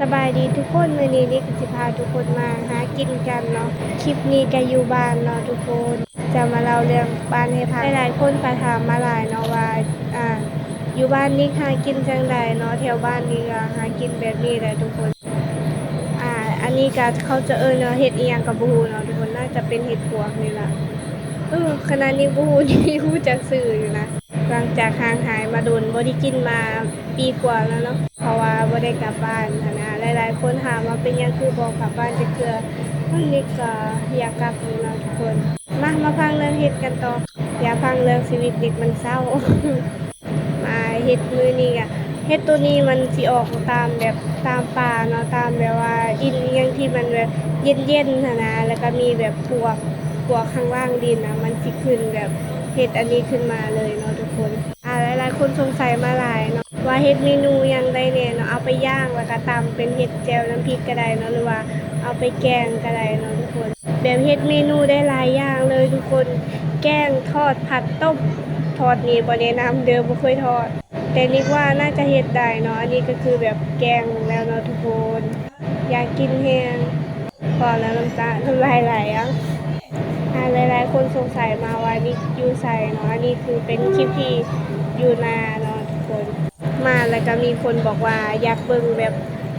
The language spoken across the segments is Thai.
สบายดีทุกคนมือนี้นี่ก็สิพาทุกคนมาหากินกันเนาะคลิปนี้ก็อยู่บ้านเนาะทุกคน จะมาเล่าเรื่องบ้านให้ฟังหลายคนก็ถามมาหลายเนาะว่าอ่าอยู่บ้านนี่หากินจังใดเนาะแถวบ้านนี่ก็หากินแบบนี้แหละทุกคนอ่าอันนี้ก็เขาจะเอิ้นเนาะเฮ็ดเอียงกับบูเนาะทุกคนน่าจะเป็นเห็ดปวกนี่แหละเออขณะนี้บูนี่ฮู้จักชื่ออยู่นะหลังจากห่างหายมาโดนบ่ได้กินมา ปีกว่าแล้วเนาะเพราะว่าบ่ได้กลับบ้านนะหลายๆ คนถามว่าเป็นยังคือบ่กลับบ้านจักเทื่อมันนี่ก็อยากกลับอยู่เนาทุกคนมามาฟังเรื่องเฮ็ดกันต่ออย่าฟังเรื่องชีวิตเด็กมันเศร้า มาเฮ็ดมือนี้อะเฮ็ดตัวนี้มันสิออกตามแบบตามป่าเนาะตามแบบว่าดินอิหยังที่มันแบบเย็นๆหั้นนะแล้วก็มีแบบพวกพวกข้างล่างดินนะมันสิขึ้นแบบเฮ็ดอันนี้ขึ้นมาเลยเนาะทุกคนอ่าหลายๆคนสงสัยมาหลาย เฮ็ดเมนูยังได้แน่เนาะเอาไปย่างแล้วก็ตำเป็นเฮ็ดแจวน้ำพริกก็ได้เนาะหรือว่าเอาไปแกงก็ได้เนาะทุกคนแบบเฮ็ดเมนูได้หลายอย่างเลยทุกคนแกงทอดผัดต้มทอดนี่บ่แนะนำเด้อบ่เคยทอด แต่นึกว่าน่าจะเฮ็ดได้เนาะอันนี้ก็คือแบบแกงแล้วเนาะทุกคนอยากกินแฮงพอแล้วน้ำตาน้ำลายไหลอะอ่าหลายๆคนสงสัยมาว่านี่อยู่ใส่เนาะอันนี้คือเป็นคลิปที่อยู่นาเนาะ มาแล้วก็มีคนบอกว่าอยากเบิ่งแบบ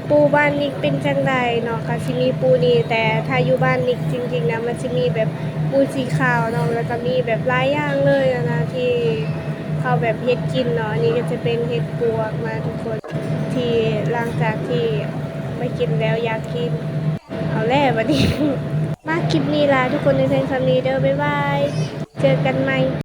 ปูบ้านนิกเป็นจังใดเนาะก็สิมีปูนี่แต่ถ้าอยู่บ้านนิกจริงๆนะมันสิมีแบบปูสีขาวเนาะแล้วก็มีแบบหลายอย่างเลยนะที่เขาแบบเฮ็ดกินเนาะอันนี้ก็จะเป็นเฮ็ดปวกมาทุกคนที่หลังจากที่ไม่กินแล้วอยากกิน เอาแล่บัดนี้ มาคลิปนี้ล่ะทุกคนในเพลงคำนี้เด้อบ๊ายบาย เจอกันใหม่